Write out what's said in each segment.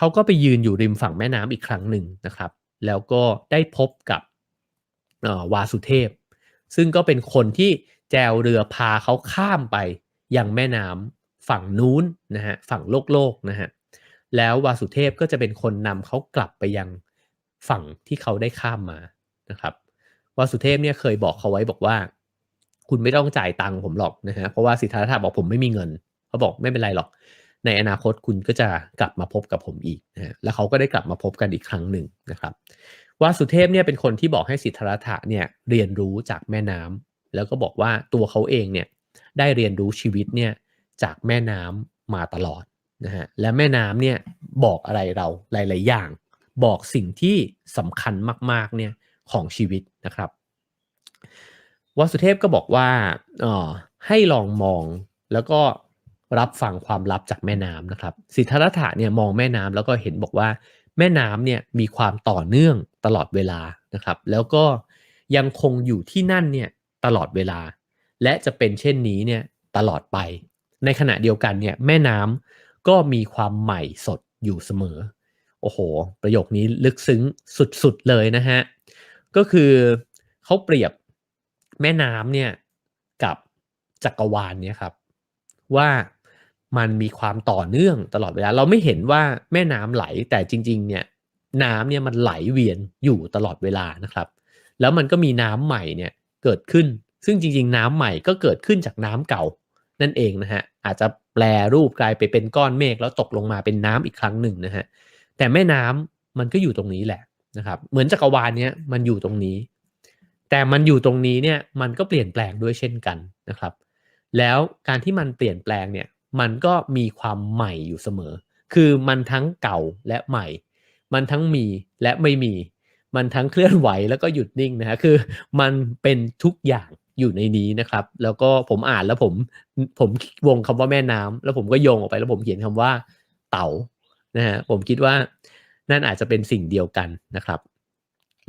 เขาก็ไปยืนอยู่ริมฝั่งแม่น้ำอีกครั้งหนึ่งนะครับ แล้วก็ได้พบกับวาสุเทพ ซึ่งก็เป็นคนที่แจวเรือพาเขาข้ามไปยังแม่น้ำฝั่งนู้นนะฮะฝั่งโลกโลกนะฮะแล้ววาสุเทพก็จะเป็นคนนำเขากลับไปยังฝั่งที่เขาได้ข้ามมานะครับวาสุเทพเนี่ยเคยบอกเขาไว้บอกว่า คุณไม่ต้องจ่ายตังค์ผมหรอกนะฮะเพราะว่าสิทธาธาบอกผมไม่มีเงิน เขาบอกไม่เป็นไรหรอก ในอนาคตคุณก็จะกลับมาพบกับผมอีกนะแล้วเขาก็ได้กลับมาพบกันอีกครั้งหนึ่งนะครับวาสุเทพเนี่ยเป็นคนที่บอกให้สิทธาธะเนี่ยเรียนรู้จากแม่น้ำแล้วก็บอกว่าตัวเขาเองเนี่ยได้เรียนรู้ชีวิตเนี่ยจากแม่น้ำมาตลอดนะฮะและแม่น้ำเนี่ยบอกอะไรเราหลาย ๆ อย่าง บอกสิ่งที่สำคัญมาก ๆ เนี่ยของชีวิตนะครับวสุเทพก็บอกว่าเออให้ลองมองแล้วก็ รับฟังความลับจากแม่น้ำนะครับ สิทธาถะเนี่ยมองแม่น้ำแล้วก็เห็นบอกว่าแม่น้ำเนี่ยมีความต่อเนื่องตลอดเวลานะครับ แล้วก็ยังคงอยู่ที่นั่นเนี่ยตลอดเวลา และจะเป็นเช่นนี้เนี่ยตลอดไป ในขณะเดียวกันเนี่ยแม่น้ำก็มีความใหม่สดอยู่เสมอ โอ้โห ประโยคนี้ลึกซึ้งสุดๆเลยนะฮะ ก็คือเขาเปรียบแม่น้ำเนี่ยกับจักรวาลเนี่ยครับว่า มันมีความต่อเนื่องตลอดเวลา เราไม่เห็นว่าแม่น้ำไหลแต่จริง ๆ เนี่ยน้ำเนี่ยมันไหลเวียนอยู่ตลอดเวลานะครับ แล้วมันก็มีน้ำใหม่เนี่ยเกิดขึ้น ซึ่งจริง ๆ น้ำใหม่ก็เกิดขึ้นจากน้ำเก่านั่นเองนะฮะอาจจะแปลรูปกลายไปเป็นก้อนเมฆแล้วตกลงมาเป็นน้ำอีกครั้งหนึ่งนะฮะแต่แม่น้ำมันก็อยู่ตรงนี้แหละนะครับ เหมือนจักรวาลเนี้ยมันอยู่ตรงนี้ แต่มันอยู่ตรงนี้เนี่ยมันก็เปลี่ยนแปลงด้วยเช่นกันนะครับ แล้วการที่มันเปลี่ยนแปลงเนี่ย มันก็มีความใหม่อยู่เสมอ คือมันทั้งเก่าและใหม่ มันทั้งมีและไม่มี มันทั้งเคลื่อนไหวแล้วก็หยุดนิ่งนะฮะคือมันเป็นทุกอย่างอยู่ในนี้นะครับ แล้วก็ผมอ่านแล้วผมผมวงคำว่าแม่น้ำแล้วผมก็โยงออกไปแล้วผมเขียนคำว่าเต่านะฮะผมคิดว่านั่นอาจจะเป็นสิ่งเดียวกันนะครับ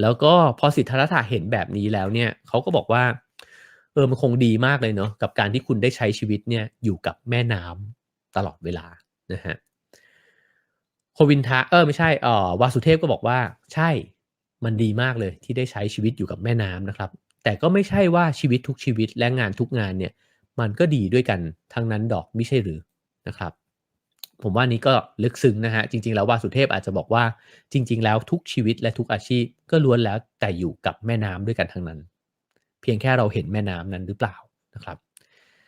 แล้วก็พอสิทธาถะเห็นแบบนี้แล้วเนี่ยเขาก็บอกว่า เออมันคงดีมากเลยเนาะกับการที่คุณได้ใช้ชีวิตเนี่ยอยู่กับแม่น้ำตลอดเวลานะฮะโควินทาเออไม่ใช่เออวาสุเทพก็บอกว่า ใช่มันดีมากเลยที่ได้ใช้ชีวิตอยู่กับแม่น้ำนะครับ แต่ก็ไม่ใช่ว่าชีวิตทุกชีวิตและงานทุกงานเนี่ย มันก็ดีด้วยกันทั้งนั้นดอกไม่ใช่หรือนะครับ ผมว่านี้ก็ลึกซึ้งนะฮะจริง ๆ แล้ววาสุเทพอาจจะบอกว่าจริง ๆ แล้วทุกชีวิตและทุกอาชีพก็ล้วนแล้วแต่อยู่กับแม่น้ำด้วยกันทั้งนั้น เพียงแค่เราเห็นแม่น้ำนั้นหรือเปล่านะครับ